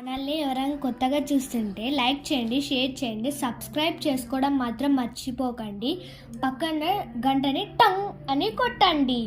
ఛానల్ని ఎవరైనా కొత్తగా చూస్తుంటే లైక్ చేయండి షేర్ చేయండి సబ్స్క్రైబ్ చేసుకోవడం మాత్రం మర్చిపోకండి. పక్కన గంటని టంగ్ అని కొట్టండి.